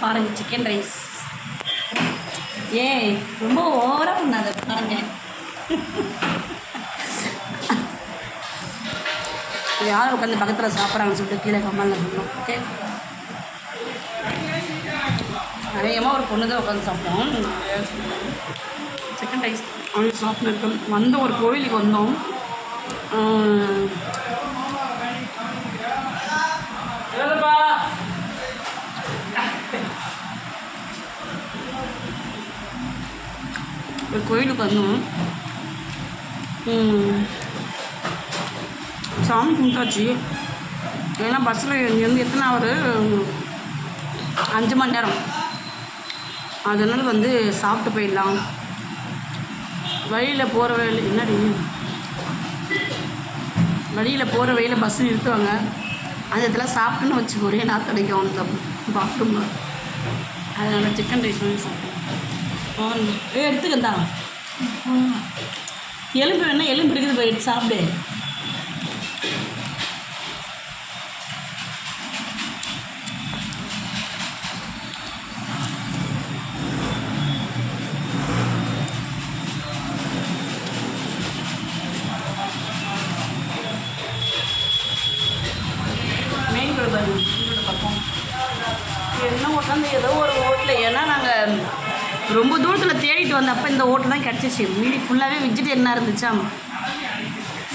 பாருங்க chicken rice ஏய் ரொம்ப ஓவராக பண்ணாத பாருங்க. யார் உட்காந்து பக்கத்தில் சாப்பிட்றாங்கன்னு சொல்லிட்டு கீழே கம்மலில் சொல்லணும் ஓகே நிறையமாக ஒரு பொண்ணு தான் உட்காந்து சாப்பிட்டோம் சிக்கன் ரைஸ் அவங்க சாப்பிட்ருக்கோம் வந்தோம் ஒரு கோவிலுக்கு வந்தோம். ஒரு கோயிலுக்கு வந்தோம். சாமி கும்பிட்டாச்சு. ஏன்னா பஸ்ஸில் இங்கேருந்து எத்தனை ஹவர் அஞ்சு மணி நேரம். அதனால் வந்து சாப்பிட்டு போயிடலாம். வழியில் போகிற வழியில் என்னடி? வழியில் போகிற வழியில் பஸ் நிறுத்துவாங்க. அந்த இடத்துல சாப்பிட்டுன்னு வச்சு ஒரே நாற்று அடிக்கும் அந்த பாத்ரூமில். அதனால் சிக்கன் ரைஸ் வாங்கி சாப்பிட்டேன் ஏ எடுத்துக்கந்தான் எலும்பு வேணா எலும்பு இருக்குது போய் எடுத்து சாப்பிடு. மெயின் ரோடு பாருங்க மெயின் ரோடு பக்கம் என்ன உட்காந்து ஏதோ ஒரு ஹோட்டல் ஏன்னா நாங்கள் ரொம்ப தூரத்தில் தேடிட்டு வந்தப்போ இந்த ஹோட்டல் தான் கிடச்சிச்சு. மீதி ஃபுல்லாகவே வெஜிடேரியனாக இருந்துச்சா?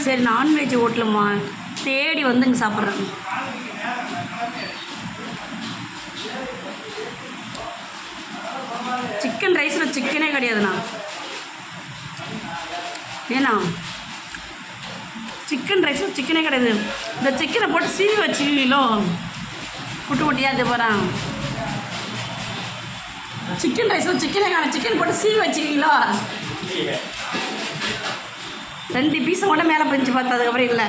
சரி நான்வெஜ் ஹோட்டலுமா தேடி வந்து இங்கே சாப்பிட்றேன். சிக்கன் ரைஸில் சிக்கனே கிடையாதுண்ணா. ஏண்ணா? சிக்கன் ரைஸில் சிக்கனே கிடையாது. இந்த சிக்கனை போட்டு சீவி வச்சுக்கீங்களோ? குட்டி குட்டியாக இது போகிறான் சிக்கன் ரைஸில் சிக்கனே காண சிக்கன் போட்டு சீவி வச்சுக்கீங்களோ ரெண்டு பீஸை மட்டும் மேலே பிரிஞ்சு பார்த்தா அதுக்கப்புறம் இல்லை.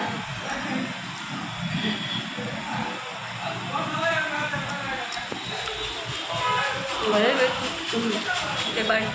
Okay bye